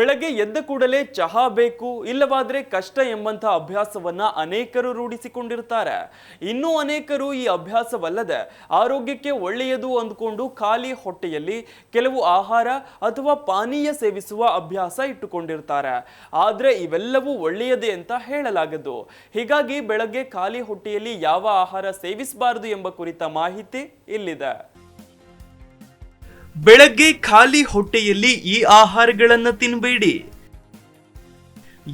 ಬೆಳಗ್ಗೆ ಎದ್ದ ಕೂಡಲೇ ಚಹಾ ಬೇಕು, ಇಲ್ಲವಾದರೆ ಕಷ್ಟ ಎಂಬಂಥ ಅಭ್ಯಾಸವನ್ನ ಅನೇಕರು ರೂಢಿಸಿಕೊಂಡಿರ್ತಾರೆ. ಇನ್ನೂ ಅನೇಕರು ಈ ಅಭ್ಯಾಸವಲ್ಲದೆ ಆರೋಗ್ಯಕ್ಕೆ ಒಳ್ಳೆಯದು ಅಂದುಕೊಂಡು ಖಾಲಿ ಹೊಟ್ಟೆಯಲ್ಲಿ ಕೆಲವು ಆಹಾರ ಅಥವಾ ಪಾನೀಯ ಸೇವಿಸುವ ಅಭ್ಯಾಸ ಇಟ್ಟುಕೊಂಡಿರ್ತಾರೆ. ಆದರೆ ಇವೆಲ್ಲವೂ ಒಳ್ಳೆಯದೇ ಅಂತ ಹೇಳಲಾಗದು. ಹೀಗಾಗಿ ಬೆಳಗ್ಗೆ ಖಾಲಿ ಹೊಟ್ಟೆಯಲ್ಲಿ ಯಾವ ಆಹಾರ ಸೇವಿಸಬಾರದು ಎಂಬ ಕುರಿತ ಮಾಹಿತಿ ಇಲ್ಲಿದೆ. ಬೆಳಗ್ಗೆ ಖಾಲಿ ಹೊಟ್ಟೆಯಲ್ಲಿ ಈ ಆಹಾರಗಳನ್ನು ತಿನ್ನಬೇಡಿ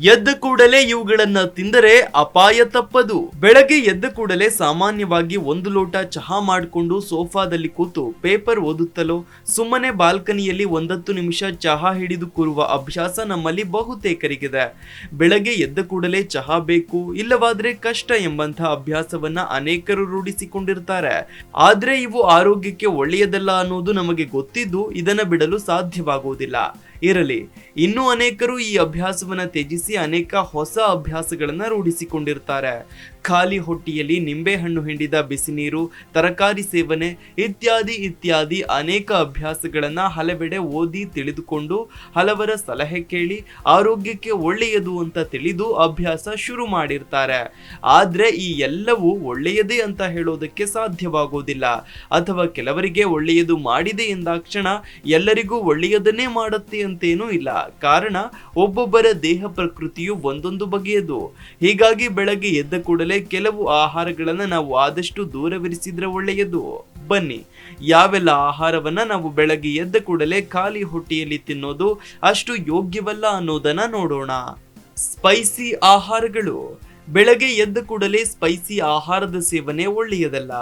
ಎದ್ದ ಕೂಡಲೇ ಇವುಗಳನ್ನ ತಿಂದರೆ ಅಪಾಯ ತಪ್ಪದು. ಬೆಳಗ್ಗೆ ಎದ್ದ ಕೂಡಲೇ ಸಾಮಾನ್ಯವಾಗಿ ಒಂದು ಲೋಟ ಚಹಾ ಮಾಡಿಕೊಂಡು ಸೋಫಾದಲ್ಲಿ ಕೂತು ಪೇಪರ್ ಓದುತ್ತಲೋ, ಸುಮ್ಮನೆ ಬಾಲ್ಕನಿಯಲ್ಲಿ ಒಂದತ್ತು ನಿಮಿಷ ಚಹಾ ಹಿಡಿದು ಕೂರುವ ಅಭ್ಯಾಸ ನಮ್ಮಲ್ಲಿ ಬಹುತೇಕರಿಗಿದೆ. ಬೆಳಗ್ಗೆ ಎದ್ದ ಕೂಡಲೇ ಚಹಾ ಬೇಕು, ಇಲ್ಲವಾದ್ರೆ ಕಷ್ಟ ಎಂಬಂತಹ ಅಭ್ಯಾಸವನ್ನ ಅನೇಕರು ರೂಢಿಸಿಕೊಂಡಿರ್ತಾರೆ. ಆದ್ರೆ ಇವು ಆರೋಗ್ಯಕ್ಕೆ ಒಳ್ಳೆಯದಲ್ಲ ಅನ್ನೋದು ನಮಗೆ ಗೊತ್ತಿದ್ದು ಇದನ್ನ ಬಿಡಲು ಸಾಧ್ಯವಾಗುವುದಿಲ್ಲ. ಇರಲಿ. ಇನ್ನೂ ಅನೇಕರು ಈ ಅಭ್ಯಾಸವನ್ನು ತ್ಯಜಿಸಿ ಅನೇಕ ಹೊಸ ಅಭ್ಯಾಸಗಳನ್ನು ರೂಢಿಸಿಕೊಂಡಿರ್ತಾರೆ. ಖಾಲಿ ಹೊಟ್ಟೆಯಲ್ಲಿ ನಿಂಬೆಹಣ್ಣು ಹಿಂಡಿದ ಬಿಸಿ ನೀರು ತರಕಾರಿ ಸೇವನೆ ಇತ್ಯಾದಿ ಇತ್ಯಾದಿ ಅನೇಕ ಅಭ್ಯಾಸಗಳನ್ನು ಹಲವೆಡೆ ಓದಿ ತಿಳಿದುಕೊಂಡು ಹಲವರ ಸಲಹೆ ಕೇಳಿ ಆರೋಗ್ಯಕ್ಕೆ ಒಳ್ಳೆಯದು ಅಂತ ತಿಳಿದು ಅಭ್ಯಾಸ ಶುರು ಮಾಡಿರ್ತಾರೆ. ಆದರೆ ಈ ಎಲ್ಲವೂ ಒಳ್ಳೆಯದೇ ಅಂತ ಹೇಳೋದಕ್ಕೆ ಸಾಧ್ಯವಾಗೋದಿಲ್ಲ. ಅಥವಾ ಕೆಲವರಿಗೆ ಒಳ್ಳೆಯದು ಮಾಡಿದೆ ಎಂದಾಕ್ಷಣ ಎಲ್ಲರಿಗೂ ಒಳ್ಳೆಯದನ್ನೇ ಮಾಡುತ್ತೆ ಅಂತೇನೂ ಇಲ್ಲ. ಕಾರಣ, ಒಬ್ಬೊಬ್ಬರ ದೇಹ ಪ್ರಕೃತಿಯು ಒಂದೊಂದು ಬಗೆಯದು. ಹೀಗಾಗಿ ಬೆಳಗ್ಗೆ ಎದ್ದ ಕೂಡಲೇ ಕೆಲವು ಆಹಾರಗಳನ್ನು ನಾವು ಆದಷ್ಟು ದೂರವಿರಿಸಿದ್ರೆ ಒಳ್ಳೆಯದು. ಬನ್ನಿ, ಯಾವೆಲ್ಲ ಆಹಾರವನ್ನ ನಾವು ಬೆಳಗ್ಗೆ ಎದ್ದ ಕೂಡಲೇ ಖಾಲಿ ಹೊಟ್ಟೆಯಲ್ಲಿ ತಿನ್ನೋದು ಅಷ್ಟು ಯೋಗ್ಯವಲ್ಲ ಅನ್ನೋದನ್ನ ನೋಡೋಣ. ಸ್ಪೈಸಿ ಆಹಾರಗಳು. ಬೆಳಗ್ಗೆ ಎದ್ದ ಕೂಡಲೇ ಸ್ಪೈಸಿ ಆಹಾರದ ಸೇವನೆ ಒಳ್ಳೆಯದಲ್ಲ.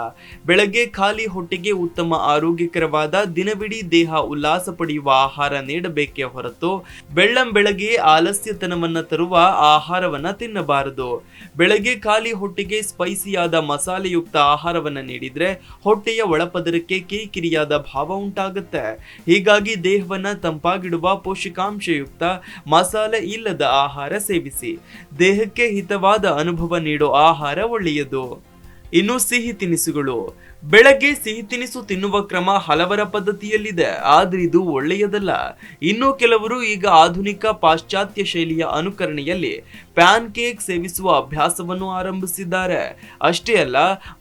ಬೆಳಗ್ಗೆ ಖಾಲಿ ಹೊಟ್ಟೆಗೆ ಉತ್ತಮ ಆರೋಗ್ಯಕರವಾದ ದಿನವಿಡೀ ದೇಹ ಉಲ್ಲಾಸ ಪಡೆಯುವ ಆಹಾರ ನೀಡಬೇಕೇ ಹೊರತು ಬೆಳ್ಳಂ ಬೆಳಗ್ಗೆ ಆಲಸ್ಯತನವನ್ನು ತರುವ ಆಹಾರವನ್ನು ತಿನ್ನಬಾರದು. ಬೆಳಗ್ಗೆ ಖಾಲಿ ಹೊಟ್ಟೆಗೆ ಸ್ಪೈಸಿಯಾದ ಮಸಾಲೆಯುಕ್ತ ಆಹಾರವನ್ನು ನೀಡಿದರೆ ಹೊಟ್ಟೆಯ ಒಳಪದರಕ್ಕೆ ಕಿರಿಕಿರಿಯಾದ ಭಾವ ಉಂಟಾಗುತ್ತೆ. ಹೀಗಾಗಿ ದೇಹವನ್ನು ತಂಪಾಗಿಡುವ ಪೋಷಕಾಂಶಯುಕ್ತ ಮಸಾಲೆ ಇಲ್ಲದ ಆಹಾರ ಸೇವಿಸಿ. ದೇಹಕ್ಕೆ ಹಿತವಾದ ಅನುಭವ ನೀಡೋ ಆಹಾರ ಒಳ್ಳೆಯದು. ಇನ್ನು ಸಿಹಿ ತಿನಿಸುಗಳು ಬೆಳಗ್ಗೆ ಸಿಹಿ ತಿನಿಸು ತಿನ್ನುವ ಕ್ರಮ ಹಲವರ ಪದ್ಧತಿಯಲ್ಲಿದೆ, ಆದ್ರೆ ಇದು ಒಳ್ಳೆಯದಲ್ಲ. ಇನ್ನು ಕೆಲವರು ಈಗ ಆಧುನಿಕ ಪಾಶ್ಚಾತ್ಯ ಶೈಲಿಯ ಅನುಕರಣೆಯಲ್ಲಿ ಪ್ಯಾನ್ ಕೇಕ್ ಸೇವಿಸುವ ಅಭ್ಯಾಸವನ್ನು ಆರಂಭಿಸಿದ್ದಾರೆ. ಅಷ್ಟೇ ಅಲ್ಲ,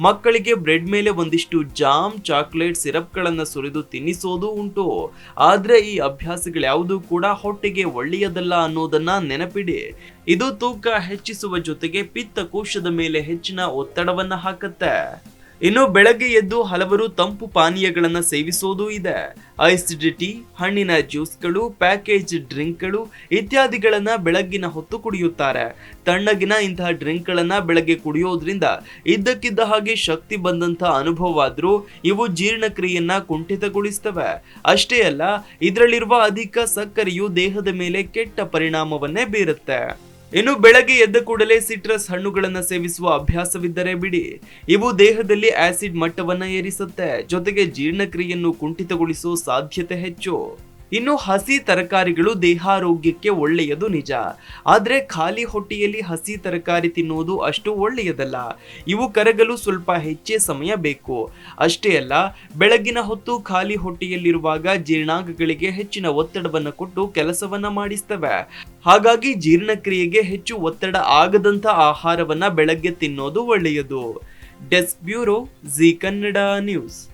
ಮಕ್ಕಳಿಗೆ ಬ್ರೆಡ್ ಮೇಲೆ ಒಂದಿಷ್ಟು ಜಾಮ್ ಚಾಕ್ಲೇಟ್ ಸಿರಪ್ಗಳನ್ನು ಸುರಿದು ತಿನ್ನಿಸೋದು ಉಂಟು. ಆದ್ರೆ ಈ ಅಭ್ಯಾಸಗಳ್ಯಾವುದೂ ಕೂಡ ಹೊಟ್ಟೆಗೆ ಒಳ್ಳೆಯದಲ್ಲ ಅನ್ನೋದನ್ನ ನೆನಪಿಡಿ. ಇದು ತೂಕ ಹೆಚ್ಚಿಸುವ ಜೊತೆಗೆ ಪಿತ್ತಕೋಶದ ಮೇಲೆ ಹೆಚ್ಚಿನ ಒತ್ತಡವನ್ನ ಹಾಕತ್ತೆ. ಇನ್ನು ಬೆಳಗ್ಗೆ ಎದ್ದು ಹಲವರು ತಂಪು ಪಾನೀಯಗಳನ್ನು ಸೇವಿಸೋದು ಇದೆ. ಐಸ್ಡ್ ಟೀ, ಹಣ್ಣಿನ ಜ್ಯೂಸ್ಗಳು, ಪ್ಯಾಕೇಜ್ ಡ್ರಿಂಕ್ಗಳು ಇತ್ಯಾದಿಗಳನ್ನು ಬೆಳಗ್ಗಿನ ಹೊತ್ತು ಕುಡಿಯುತ್ತಾರೆ. ತಣ್ಣಗಿನ ಇಂತಹ ಡ್ರಿಂಕ್ಗಳನ್ನು ಬೆಳಗ್ಗೆ ಕುಡಿಯೋದ್ರಿಂದ ಇದ್ದಕ್ಕಿದ್ದ ಹಾಗೆ ಶಕ್ತಿ ಬಂದಂತ ಅನುಭವವಾದರೂ ಇವು ಜೀರ್ಣಕ್ರಿಯೆಯನ್ನ ಕುಂಠಿತಗೊಳಿಸ್ತವೆ. ಅಷ್ಟೇ ಅಲ್ಲ, ಇದರಲ್ಲಿರುವ ಅಧಿಕ ಸಕ್ಕರೆಯು ದೇಹದ ಮೇಲೆ ಕೆಟ್ಟ ಪರಿಣಾಮವನ್ನೇ ಬೀರುತ್ತೆ. ಇನ್ನು ಬೆಳಗ್ಗೆ ಎದ್ದ ಕೂಡಲೇ ಸಿಟ್ರಸ್ ಹಣ್ಣುಗಳನ್ನು ಸೇವಿಸುವ ಅಭ್ಯಾಸವಿದ್ದರೆ ಬಿಡಿ. ಇವು ದೇಹದಲ್ಲಿ ಆಸಿಡ್ ಮಟ್ಟವನ್ನು ಏರಿಸುತ್ತೆ. ಜೊತೆಗೆ ಜೀರ್ಣಕ್ರಿಯೆಯನ್ನು ಕುಂಠಿತಗೊಳಿಸುವ ಸಾಧ್ಯತೆ ಹೆಚ್ಚು. ಇನ್ನು ಹಸಿ ತರಕಾರಿಗಳು ದೇಹಾರೋಗ್ಯಕ್ಕೆ ಒಳ್ಳೆಯದು ನಿಜ. ಆದರೆ ಖಾಲಿ ಹೊಟ್ಟೆಯಲ್ಲಿ ಹಸಿ ತರಕಾರಿ ತಿನ್ನುವುದು ಅಷ್ಟು ಒಳ್ಳೆಯದಲ್ಲ. ಇವು ಕರಗಲು ಸ್ವಲ್ಪ ಹೆಚ್ಚೇ ಸಮಯ ಬೇಕು. ಅಷ್ಟೇ ಅಲ್ಲ, ಬೆಳಗಿನ ಹೊತ್ತು ಖಾಲಿ ಹೊಟ್ಟೆಯಲ್ಲಿರುವಾಗ ಜೀರ್ಣಾಂಗಗಳಿಗೆ ಹೆಚ್ಚಿನ ಒತ್ತಡವನ್ನು ಕೊಟ್ಟು ಕೆಲಸವನ್ನ ಮಾಡಿಸ್ತವೆ. ಹಾಗಾಗಿ ಜೀರ್ಣಕ್ರಿಯೆಗೆ ಹೆಚ್ಚು ಒತ್ತಡ ಆಗದಂಥ ಆಹಾರವನ್ನ ಬೆಳಗ್ಗೆ ತಿನ್ನೋದು ಒಳ್ಳೆಯದು. Desk bureau Zee Kannada news.